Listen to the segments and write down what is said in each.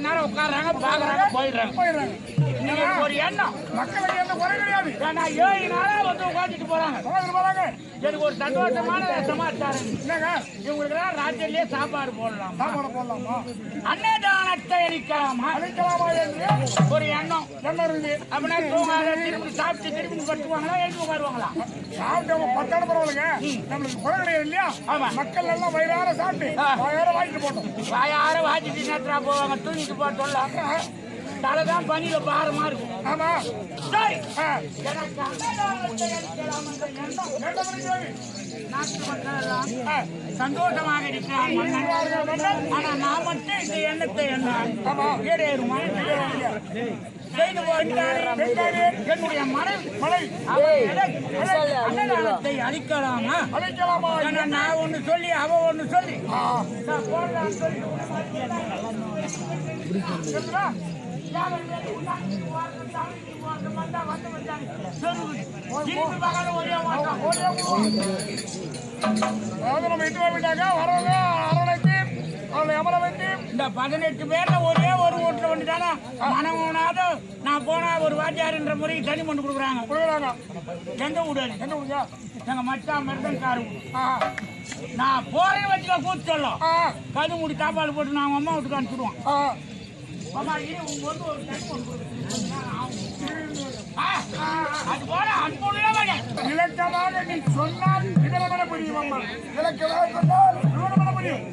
கொஞ்ச நேரம் உட்கார்றாங்க பாக்குறாங்க போயிடுறாங்க. போயிடுறாங்க. ஒரு எண்ணம். மக்களுக்கு எந்த குறை கிடையாது. ஏன்னா ஏழு நாளா வந்து உட்காந்துட்டு போறாங்க. போகிறது போறாங்க. எனக்கு ஒரு சந்தோஷமான சமாச்சாரம். என்னங்க? இவங்களுக்கு ராத்திரிலேயே சாப்பாடு போடலாம். சாப்பாடு போடலாமா? அன்னதானத்தை அளிக்கலாமா? அழைக்கலாமா என்று ஒரு எண்ணம். என்ன இருக்குது அப்படின்னா தூங்காத திரும்பி சாப்பிட்டு திரும்பி படுத்துவாங்களா எழுந்து உட்காருவாங்களா? சாப்பிட்டு பத்தாடு பரவாயில்லைங்க. நம்மளுக்கு குறை கிடையாது இல்லையா? ஆமா. மக்கள் எல்லாம் வயிறார சாப்பிட்டு. வயிறார வாங்கிட்டு போட்டோம் வாயார வாச்சிட்டு நேரத்தில் போவாங்க தூங்கிட்டு போட்டோம்ல தலைதான் பனியில பாரமா இருக்கும். ஆமா. சரி. சந்தோஷமாக இருக்கிறார் ஆனா நான் மட்டும் இந்த எண்ணத்தை என்ன ஈடேறுமா செய்து என்னுடைய மனைவி அன்னதானத்தை அழைக்கலாமா ஆனா நான் ஒண்ணு சொல்லி அவ ஒண்ணு சொல்லி. நம்ம இட்டு போயிட்டாங்க வரவங்க அரவணைத்து அவளை வைத்து இந்த பதினெட்டு பேர்ல ஒரே ஒரு ஒன்று தானே மனவனாவது நான் போனா ஒரு வாத்தியார்ன்ற முறைக்கு தனி பண்ணி கொடுக்குறாங்க. கொடுக்குறாங்க. எந்த வீடு? என்ன ஊருங்க? எங்க மச்சான் மிருதன் காரு வீடு. நான் போறேன்னு வச்சுக்க கூத்து சொல்லும். கது மூடி சாப்பாடு போட்டு நான் அம்மா வீட்டுக்கு அனுப்பிடுவோம் இலக்கமாக நீ சொன்னால் விவரமான புரியும் அம்மா இலக்கமாக சொன்னால் விவரமான புரியும்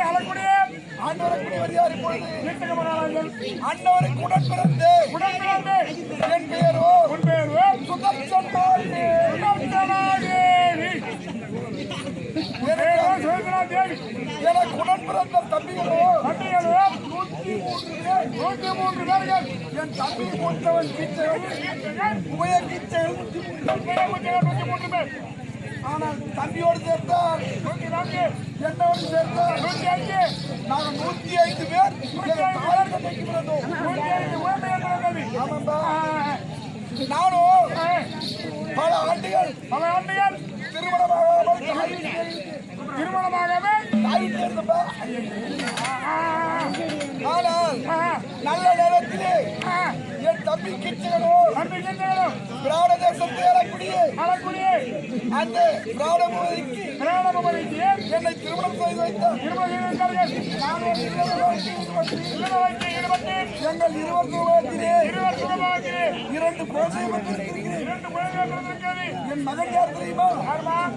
அழக்கூடிய அன்னவரை குடன் பிறந்து குடன் பிறந்து. என் பெயரோ உன் பெயரோ சுதம் சொன்னாலே எனக்கு உடன் பிறந்த தம்பிகளோ தம்பிகளோ நூற்றி மூன்று பேர் நூற்றி மூன்று பேர்கள் என் தம்பி மூத்தவன் கீச்சகன் உபய கீச்சகன் நூற்றி மூன்று பேர் ஆனால் தம்பியோடு சேர்த்தால் நூற்றி நான்கு என்னோடு சேர்த்தால் நூற்றி அஞ்சு நாங்கள் நூற்றி ஐந்து பேர் நூற்றி ஐந்து ஆமாம்பா நானும் பல ஆண்டுகள் பல ஆண்டுகள் திருமணமாகாமல் திருமணமாகவே தாயிட்டு இருந்தப்பா ஆனால் நல்ல நேரத்திலே என் தம்பி கிச்சகனோ திராவிட தேசத்தை அழக்கூடிய அந்த திராவிட மொழிக்கு என்னை திருமணம் செய்து வைத்தார். எங்கள் இருவர் குடும்பத்திலே இரண்டு குழந்தை என் மகன் யார் தெரியுமா?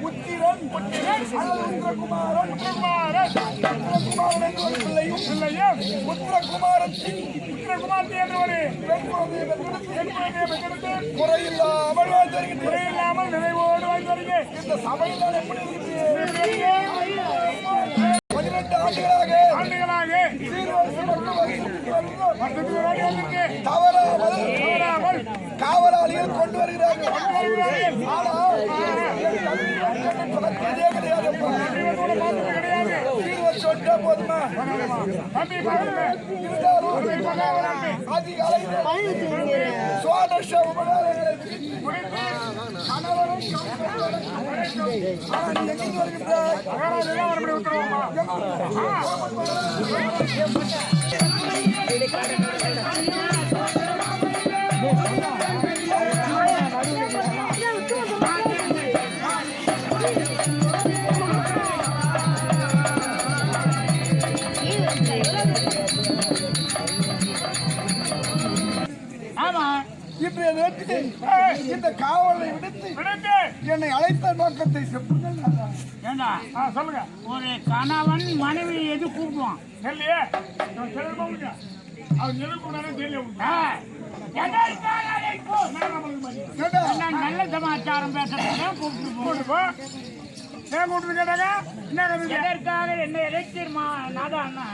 புத்திரன் உத்திரகுமாரன் உத்திரகுமாரன் உத்திரகுமாரன் என்று ஒரு பிள்ளையும் பிள்ளையும் என்று குறையில்லாமல் குறையில்லாமல் நிறைவோடு இந்த சபையில் எப்படி பதினெட்டு ஆண்டுகளாக ஆண்டுகளாக தவறாமல் காவலாளிகள் கொண்டு வருகிறார்கள். போதுமா? இன்றைய நேரத்திலே இந்த காவலை விடுத்து என்னை அழைத்த நோக்கத்தை செப்புங்கள் ஏண்டா? சொல்லுங்க. ஒரு கணவன் மனைவி எது கூப்பிடுவான்? தெரியலையே. அவர் நிலவுக்கு தெரியல நல்ல சமாச்சாரம் பேசுறதுக்கு கூப்பிட்டு போ. ஏன் கூட்டு கேட்டாங்க என்ன எதற்காக என்ன இழைச்சிருமா நாதான்னா?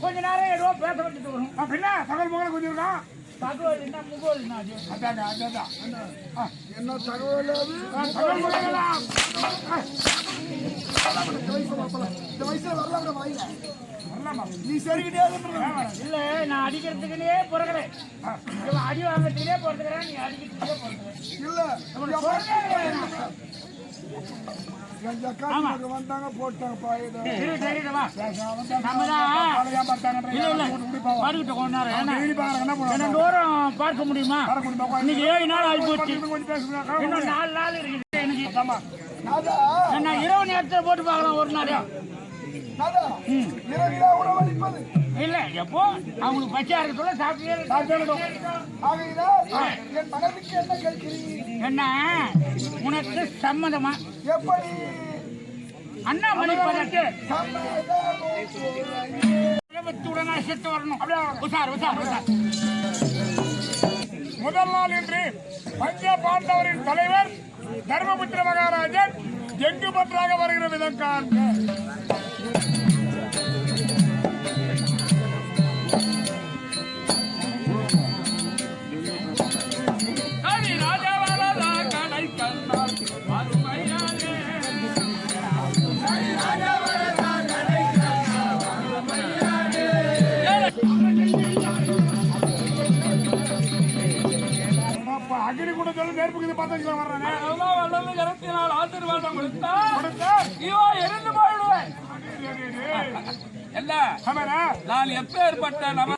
கொஞ்ச நேரம் ஏதோ பேச விட்டுட்டு வரும். ஆ, பின்ன தகவல் முகல கொஞ்சம் இருக்கா? தகவல் என்ன முகவல் அதான் தகவல் வயசுல வாயில. நீ சரிக்கிட்டே இல்ல நான் அடிக்கிறதுக்குனே பிறகுறேன் அடி வாங்கறதுக்கே பிறகுறேன் நீ அடிக்கிறதுக்கே இல்ல வந்தாங்க பார்க்க முடியுமா? இன்னைக்கு ஏழு நாள் ஆகி போச்சு. இன்னும் நாலு நாள் எனக்கு என்ன இரவு நேரத்தில் போட்டு பார்க்கலாம் ஒரு நாள்? நாதா இரவிலா உணவளிப்பது இல்ல எப்போ? அவங்களுக்கு பச்சையா இருக்கக்குள்ள சாப்பிட்டு ஆகையினால் என் மகனுக்கு என்ன? கேட்கிறீங்க என்ன உனக்கு சம்மதமா? எப்படி அண்ணாமலை பதற்கு சம்மதம் உடனே செத்து வரணும். உசார் உசார் உசார் முதல் நாள் இன்று பஞ்ச பாண்டவரின் தலைவர் தர்மபுத்திர மகாராஜன் எங்கு பற்றாக வருகிற விதம் காண்க அக்னி கூட சொல்லி நெருப்புக்கு பார்த்து வர்றானே. ஆசீர்வாதம் கொடுத்தா கொடுத்தா? ஐயோ எரிந்து போயிடுவேன். டேய், டேய், டேய். என்ன? நான் எப்பேற்பட்ட நம